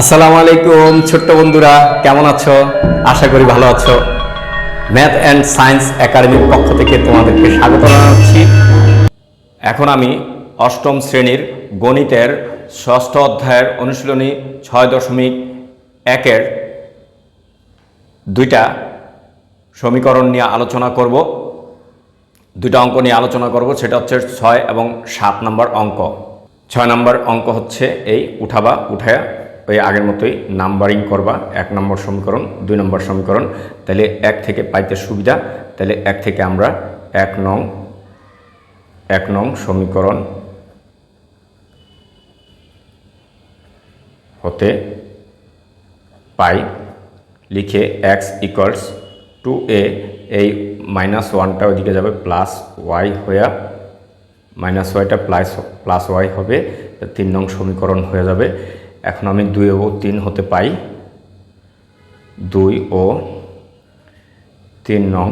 আসসালামু আলাইকুম, ছোট্ট বন্ধুরা, কেমন আছো? আশা করি ভালো আছো। ম্যাথ অ্যান্ড সায়েন্স একাডেমির পক্ষ থেকে তোমাদেরকে স্বাগত জানাচ্ছি। এখন আমি অষ্টম শ্রেণির গণিতের ষষ্ঠ অধ্যায়ের অনুশীলনী ছয় দশমিক একের দুইটা সমীকরণ নিয়ে আলোচনা করব। দুইটা অঙ্ক নিয়ে আলোচনা করব, সেটা হচ্ছে ছয় এবং সাত নম্বর অঙ্ক। ছয় নম্বর অঙ্ক হচ্ছে এই, উঠাবা, উঠায়া ওই আগের মতোই নাম্বারিং করবা, এক নম্বর সমীকরণ, দুই নম্বর সমীকরণ, তাহলে এক থেকে পাইতে সুবিধা, তাহলে এক থেকে আমরা এক নং এক নং সমীকরণ হতে পাই। লিখে এক্স ইকুয়ালস টু এ এই মাইনাস ওয়ানটা ওইদিকে যাবে প্লাস ওয়াই হইয়া মাইনাস ওয়াইটা প্লাস প্লাস ওয়াই হবে, তিন নং সমীকরণ হয়ে যাবে। এখন আমি দুই ও তিন হতে পাই। দুই ও তিন নং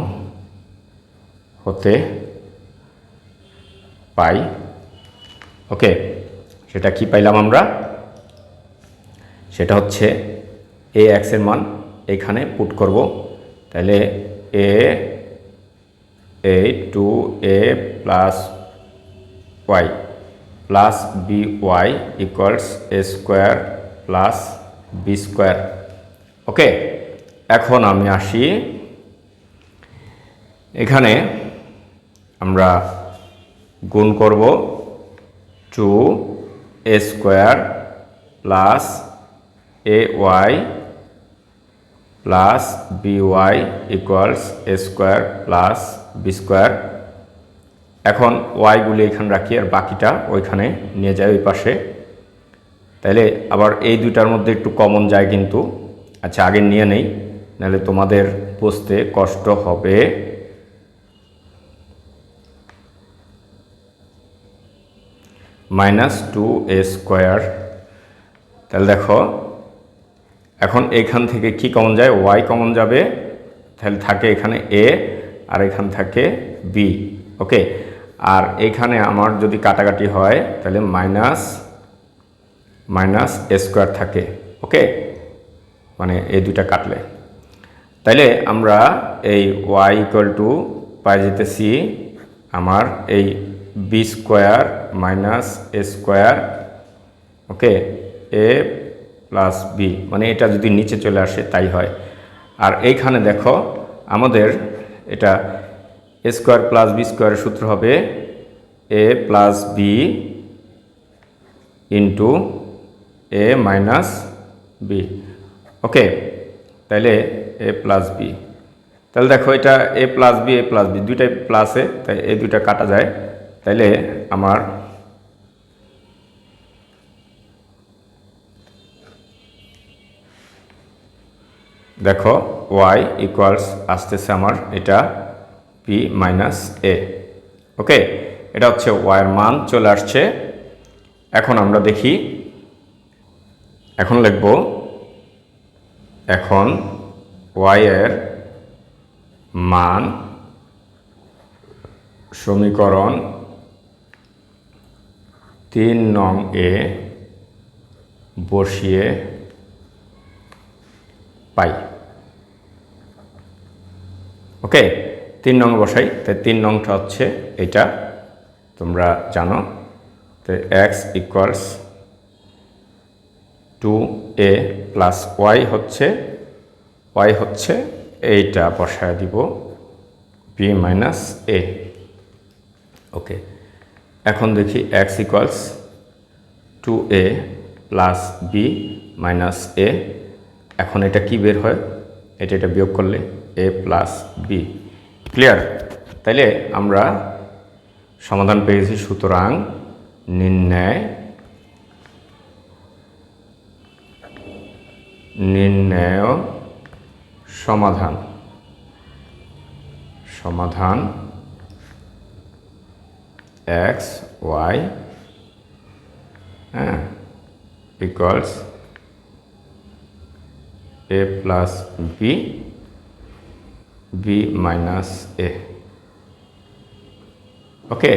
হতে পাই। ওকে, সেটা কি পাইলাম আমরা? সেটা হচ্ছে এ এক্সের মান এখানে পুট করব। তাহলে A A two A plus Y. Plus B Y equals A square plus B square. Okay, এখন আমি আসি। এখানে আমরা গুণ করব two A square plus A Y plus B Y equals A square plus B square. এখন ওয়াইগুলি এখানে রাখি আর বাকিটা ওইখানে নিয়ে যায় ওই পাশে। তাইলে আবার এই দুইটার মধ্যে একটু কমন যায় কিন্তু। আচ্ছা আগে নিয়ে নেই, নাহলে তোমাদের বুঝতে কষ্ট হবে। Minus two A square. তাহলে দেখো, এখন এখান থেকে কি কমন যায়? ওয়াই কমন যাবে। তাহলে থাকে এখানে এ আর এখান থাকে বি ওকে আর এখানে আমার যদি কাটাকাটি হয়, তাহলে মাইনাস মাইনাস স্কোয়ার থাকে, ওকে? মানে এই দুইটা কাটলে। তাইলে আমরা এই ওয়াই ইকুয়াল টু পাই যেতেছি আমার এই B square minus A square, okay? A plus B মানে এটা যদি নিচে চলে আসে তাই হয়। আর এইখানে দেখো আমাদের এটা এ স্কোয়ার প্লাস বি স্কোয়ারের সূত্র হবে A plus B into A minus B okay তাহলে এ প্লাস বি তাহলে দেখো এটা A plus B A plus B দুইটাই প্লাসে তাই এই দুইটা কাটা যায়। তাইলে আমার দেখো ওয়াই ইকুয়ালস আসতেছে আমার এটা পি মাইনাস এ ওকে এটা হচ্ছে ওয়াইয়ের মান, চলে আসছে। এখন আমরা দেখি, এখন লিখব, এখন ওয়াইয়ের মান সমীকরণ তিন নং এ বসিয়ে পাই। ওকে তিন নং বসাই। তাই তিন নংটা হচ্ছে এটা, তোমরা জানো। তো X equals two A plus Y হচ্ছে ওয়াই হচ্ছে এইটা বসায় দিব বি মাইনাস এ ওকে, এখন দেখি X equals two A plus B minus A এখন এটা কি বের হয়? এটা এটা বিয়োগ করলে এ প্লাস বি ক্লিয়ার তাইলে আমরা সমাধান পেয়েছি সুতরাং নির্ণয় নির্ণয় সমাধান সমাধান এক্স ওয়াই হ্যাঁ equals A plus B B minus A okay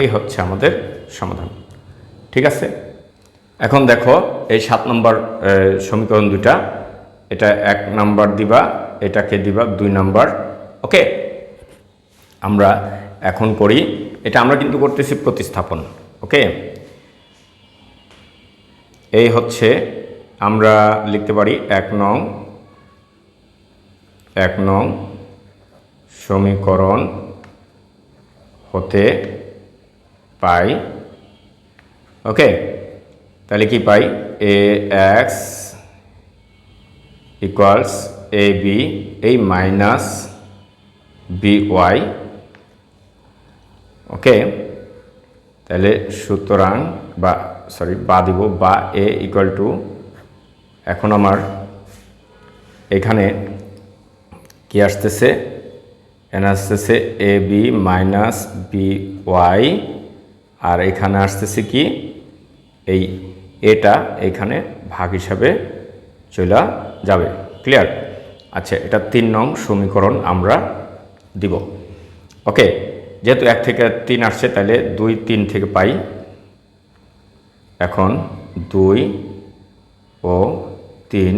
এই হচ্ছে আমাদের সমাধান। ঠিক আছে? এখন দেখো, এই সাত নম্বর সমীকরণ দুইটা, এটা এক নাম্বার দিবা, এটাকে দিবা দুই নাম্বার। ওকে আমরা এখন করি এটা আমরা কিন্তু করতেছি প্রতিস্থাপন। ওকে এই হচ্ছে আমরা লিখতে পারি এক নং এক নং সমীকরণ হতে পাই। ওকে, তাহলে কি পাই? A X equals A B এই মাইনাস বি ওয়াই ওকে, তাহলে সুতরাং বা সরি বা দিব, বা এ ইকুয়াল টু এখন আমার এখানে কি আসতেছে? এখানে আসতেছে A B minus B Y, আর এখানে আসতেছে কি? এই এটা এখানে ভাগ হিসাবে চলে যাবে। ক্লিয়ার আচ্ছা এটা তিন নং সমীকরণ আমরা দিব। ওকে যেহেতু এক থেকে তিন আসছে তাহলে দুই, তিন থেকে পাই। এখন দুই ও তিন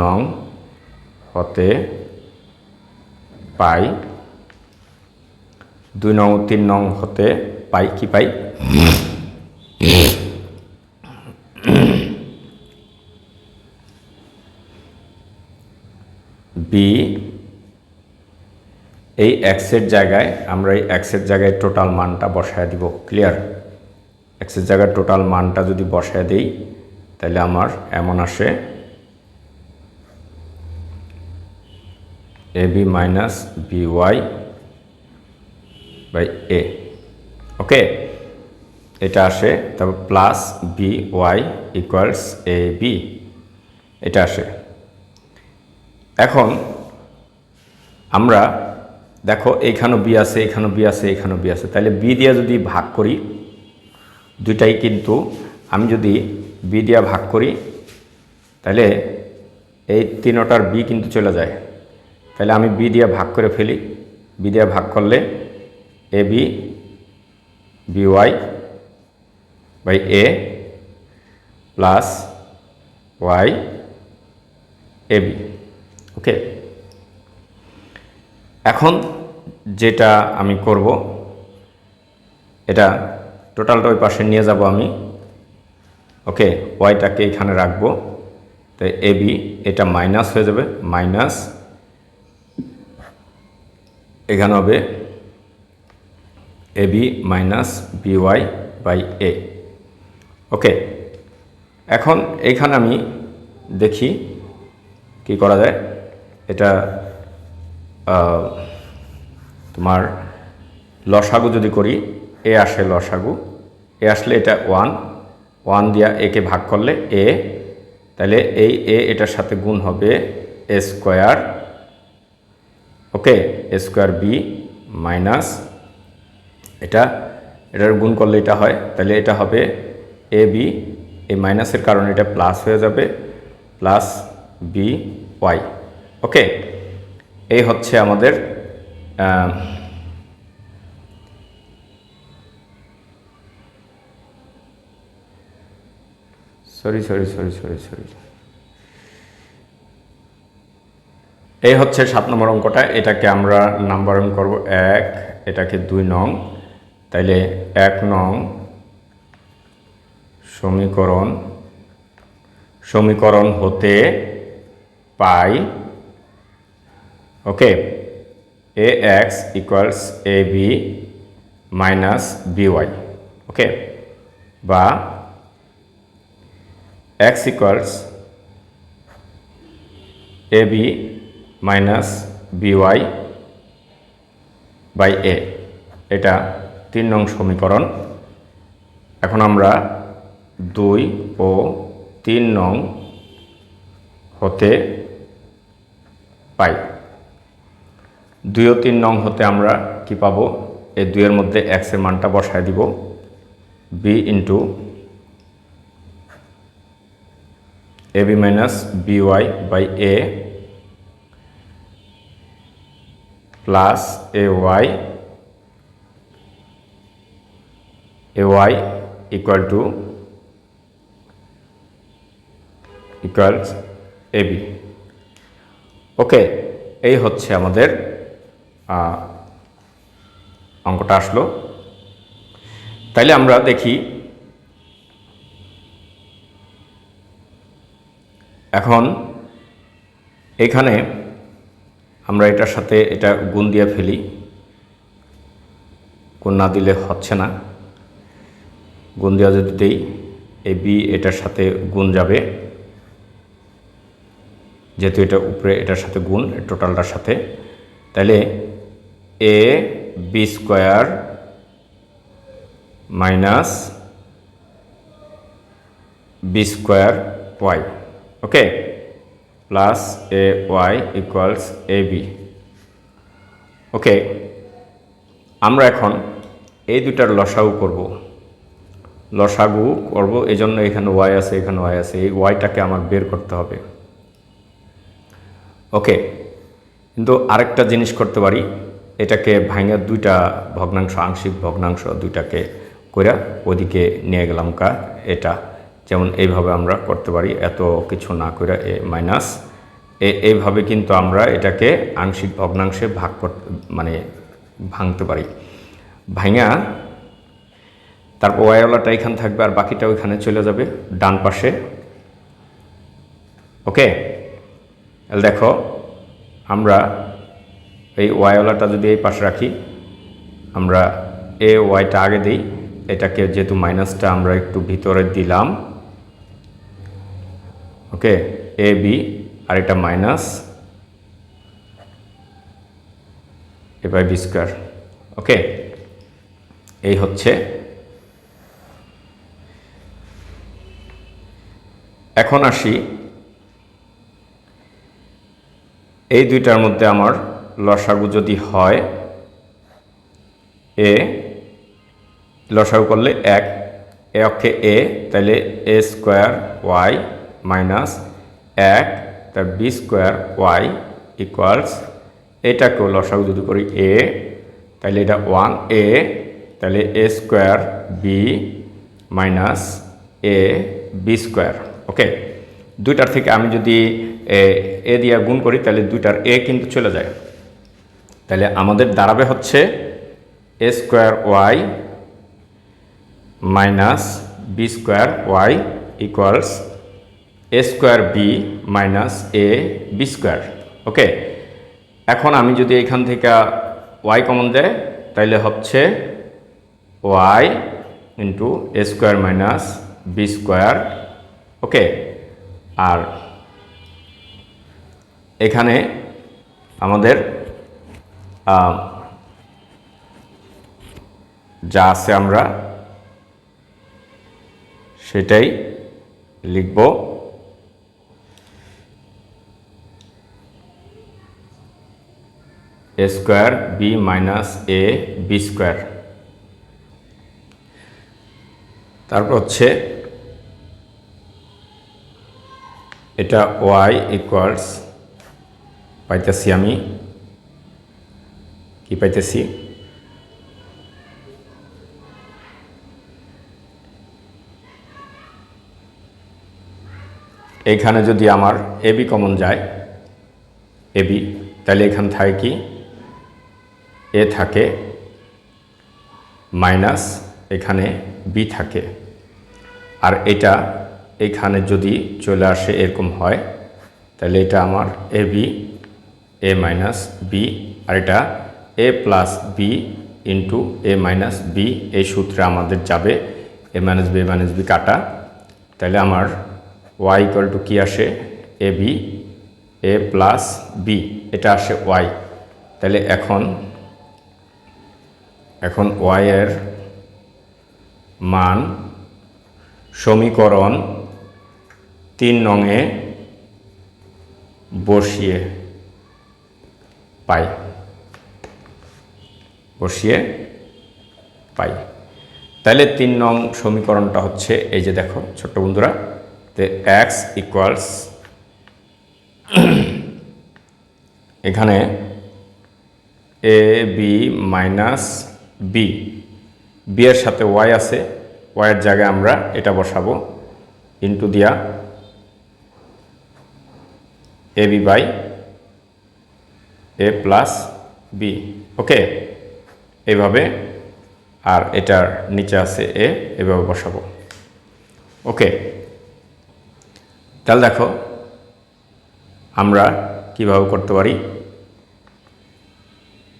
নং হতে পাই? দুই নং, তিন নং হতে পাই কি পাই? বি এই এক্সের জায়গায় আমরা এই এক্সের জায়গায় টোটাল মানটা বসায় দিব ক্লিয়ার এক্সের জায়গায় টোটাল মানটা যদি বসায় দিই, তাহলে আমার এমন আসে A B minus B Y by A okay এটা আসে, তারপর plus B Y equals A B এটা আসে। এখন আমরা দেখো এইখানেও বি আছে এখানেও বি আছে এখানেও বি আছে। তাহলে বি দিয়ে যদি ভাগ করি, দুইটাই কিন্তু আমি যদি বি দিয়ে ভাগ করি তাহলে এই তিনোটার বি কিন্তু চলে যায়। তাহলে আমি বি দিয়ে ভাগ করে ফেলি। বি দিয়ে ভাগ করলে A B B Y by A plus Y A B. Okay? এখন যেটা আমি করব, এটা টোটালটা ওই পাশে নিয়ে যাব আমি। ওকে? ওয়াইটাকে এখানে রাখব। তো এ বি, এটা মাইনাস হয়ে যাবে। মাইনাস এখানে হবে A B minus B Y by A. Okay, এখন এখানে আমি দেখি কি করা যায়। এটা তোমার লসাগু যদি করি, এ আসে লসাগু, এ আসলে এটা ওয়ান ওয়ান দিয়া একে ভাগ করলে এ, তাহলে এই এ এটার সাথে গুণ হবে A square okay square B minus, এটা, এটার গুণ করলে এটা হয়, তাহলে এটা হবে এ বি, এই মাইনাসের কারণে এটা প্লাস হয়ে যাবে প্লাস বি ওয়াই ওকে? এই হচ্ছে আমাদের sorry sorry sorry sorry sorry এই হচ্ছে সাত নম্বর অঙ্কটা, এটাকে আমরা নাম্বারন করব এক, এটাকে দুই নং, তাইলে এক নং সমীকরণ সমীকরণ হতে পাই, okay A X equals A B minus B Y okay, বা X equals A B minus B Y by A এটা তিন নং সমীকরণ। এখন আমরা দুই ও তিন নং হতে পাই। দুই ও তিন নং হতে আমরা কি পাবো? এই দুইয়ের মধ্যে এক্সের মানটা বসায় দিব। B into A B minus B Y by A plus A Y A Y equal to equals B. Okay, এই হচ্ছে আমাদের অঙ্কটা আসলো। তাইলে আমরা দেখি, এখন এখানে আমরা এটার সাথে এটা গুণ দিয়ে ফেলি। গুণ না দিলে হচ্ছে না। গুণ দেওয়া যদি দিই এ বি এটার সাথে গুণ যাবে। যেহেতু এটা উপরে এটার সাথে গুণ টোটালটার সাথে, তাহলে A B square minus B square Y okay plus A Y equals A B okay আমরা এখন এই দুটার লসাগু করব। লসাগু করব এই জন্য এখানে ওয়াই আছে, এখানে ওয়াই আছে। এই ওয়াইটাকে আমার বের করতে হবে। ওকে কিন্তু আরেকটা জিনিস করতে পারি। এটাকে ভাঙা দুইটা ভগ্নাংশ, আংশিক ভগ্নাংশ দুইটাকে কইরা ওদিকে নিয়ে গেলাম কা এটা। যেমন এইভাবে আমরা করতে পারি, এত কিছু না কইরা এ মাইনাস। এ, এইভাবে কিন্তু আমরা এটাকে আংশিক ভগ্নাংশে ভাগ করতে মানে ভাঙতে পারি। ভাঙা তারপর ওয়াইওয়ালাটা এখানে থাকবে আর বাকিটা ওইখানে চলে যাবে, ডান পাশে। ওকে? দেখো, আমরা এই ওয়াইওয়ালাটা যদি এই পাশে রাখি, আমরা এ ওয়াইটা আগে দিই, এটাকে যেহেতু মাইনাসটা আমরা একটু ভিতরে দিলাম ওকে এ বি আর এটা মাইনাস এবার বি স্কোয়ার ওকে এই হচ্ছে এখন আসি এই দুইটার মধ্যে আমার লসাগু যদি হয় এ লসাগু করলে এক, এ অক্ষে এ তাহলে এ স্কোয়ার ওয়াই এক তার বি স্কোয়ার ওয়াই ইকুয়ালস, এটাকেও লসাগু যদি করি এ তাহলে এটা ওয়ান এ তাহলে a square b minus a b square, okay? দুইটার থেকে আমি যদি এ দিয়ে গুণ করি তাহলে দুইটার এ কিন্তু চলে যায়। তাহলে আমাদের দাঁড়াবে হচ্ছে a square y minus b square y equals a square b minus a b square okay এখন আমি যদি এখান থেকে ওয়াই কমন দেয় তাহলে হচ্ছে y into a square minus b square okay আর এখানে আমাদের যা আছে আমরা সেটাই লিখব a square b minus a b square. তারপর হচ্ছে এটা ওয়াই ইকুয়ালস পাইতেছি আমি। কি পাইতেছি? এইখানে যদি আমার এবি কমন যায় এবি তাহলে এখানে থাকে কি? এ থাকে, মাইনাস এখানে বি থাকে। আর এটা এখানে যদি চলে আসে এরকম হয়, তাহলে এটা আমার a b a minus b আর এটা a plus b into a minus b এই সূত্রে আমাদের যাবে a minus b minus b কাটা। তাহলে আমার ওয়াই ইকুয়াল টু কী আসে? A b a plus b এটা আসে ওয়াই তাহলে এখন এখন ওয়াইয়ের মান সমীকরণ তিন নঙে বসিয়ে পাই। বসিয়ে পাই। তাহলে তিন নং সমীকরণটা হচ্ছে এই যে দেখো, ছোট্ট বন্ধুরা, তে এক্স ইকুয়ালস এখানে a b minus b b এর সাথে ওয়াই আছে ওয়াইয়ের জায়গায় আমরা এটা বসাবো ইন্টু দিয়া a b by a plus b okay এইভাবে আর এটার নিচে আছে এ এভাবে বসাবো। ওকে তাহলে দেখো, আমরা কীভাবে করতে পারি?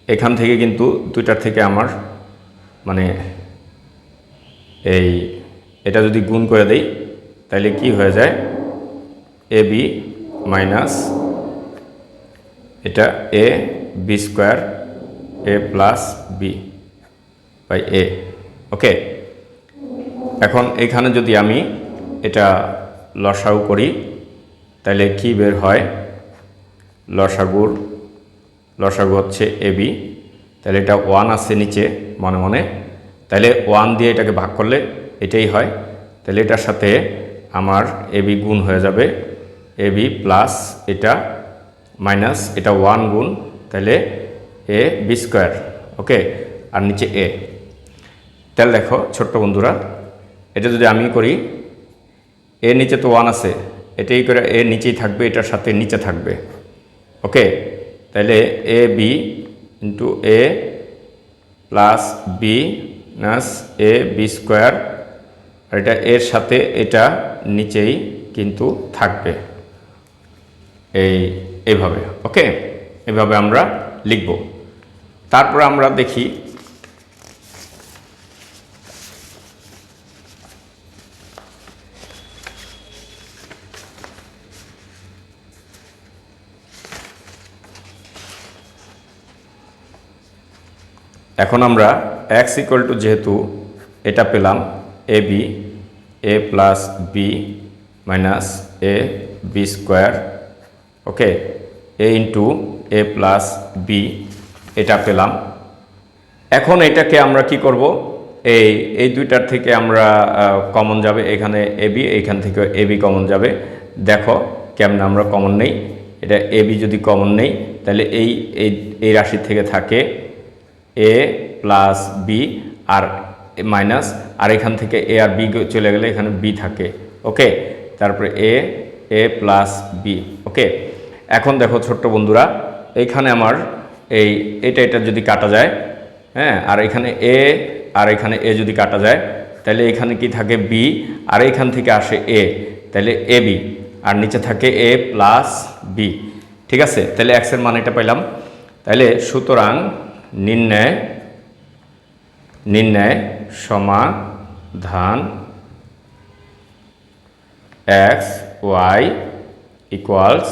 এখান থেকে কিন্তু দুইটার থেকে আমার মানে এই, এটা যদি গুণ করে দেই, তাহলে কি হয়ে যায়? এ বি মাইনাস এটা a b square, a plus b by a. Okay? এখন এখানে যদি আমি এটা লসাগু করি, তাহলে কি বের হয়? লসাগুর লসাগু হচ্ছে এ, বি। তাহলে এটা ওয়ান আছে নিচে, মনে মনে। তাহলে ওয়ান দিয়ে এটাকে ভাগ করলে এটাই হয়। তাহলে এটার সাথে আমার এ, বি গুণ হয়ে যাবে। এ, বি প্লাস এটা মাইনাস এটা ওয়ান গুণ। তাহলে এ, বি স্কোয়ার ওকে আর নিচে এ। তাহলে দেখো, ছোট্ট বন্ধুরা, এটা যদি আমি করি, এর নিচে তো ওয়ান আছে। এটাই করে এর নিচেই থাকবে, এটার সাথে নিচে থাকবে ওকে তাহলে a b into a plus b minus a b square আর এটা এর সাথে এটা নিচেই কিন্তু থাকবে। এই, এভাবে ওকে এভাবে আমরা লিখব। তারপর আমরা দেখি এখন আমরা এক্স ইকুয়াল টু যেহেতু এটা পেলাম a b a plus b minus a b square okay a into a plus b এটা পেলাম। এখন এটাকে আমরা কি করব? এই এই দুইটার থেকে আমরা কমন যাবে এখানে এ বি এইখান থেকে এ বি কমন যাবে। দেখো কেমন আমরা কমন নেই। এটা এ বি যদি কমন নেই, তাহলে এই এই এই রাশি থেকে থাকে এ প্লাস বি আর মাইনাস আর এখান থেকে এ আর বি চলে গেলে এখানে বি থাকে ওকে তারপরে এ এ প্লাস বি ওকে এখন দেখো ছোট্ট বন্ধুরা এইখানে আমার এই, এটা এটা যদি কাটা যায় হ্যাঁ? আর এখানে এ আর এখানে এ যদি কাটা যায়, তাহলে এখানে কি থাকে বি আর এখান থেকে আসে এ তাহলে এ বি আর নিচে থাকে এ প্লাস বি ঠিক আছে? তাহলে এক্সের মান এটা পাইলাম। তাহলে সুতরাং নির্ণয় নির্ণয় সমাধান এক্স ওয়াই ইকুয়ালস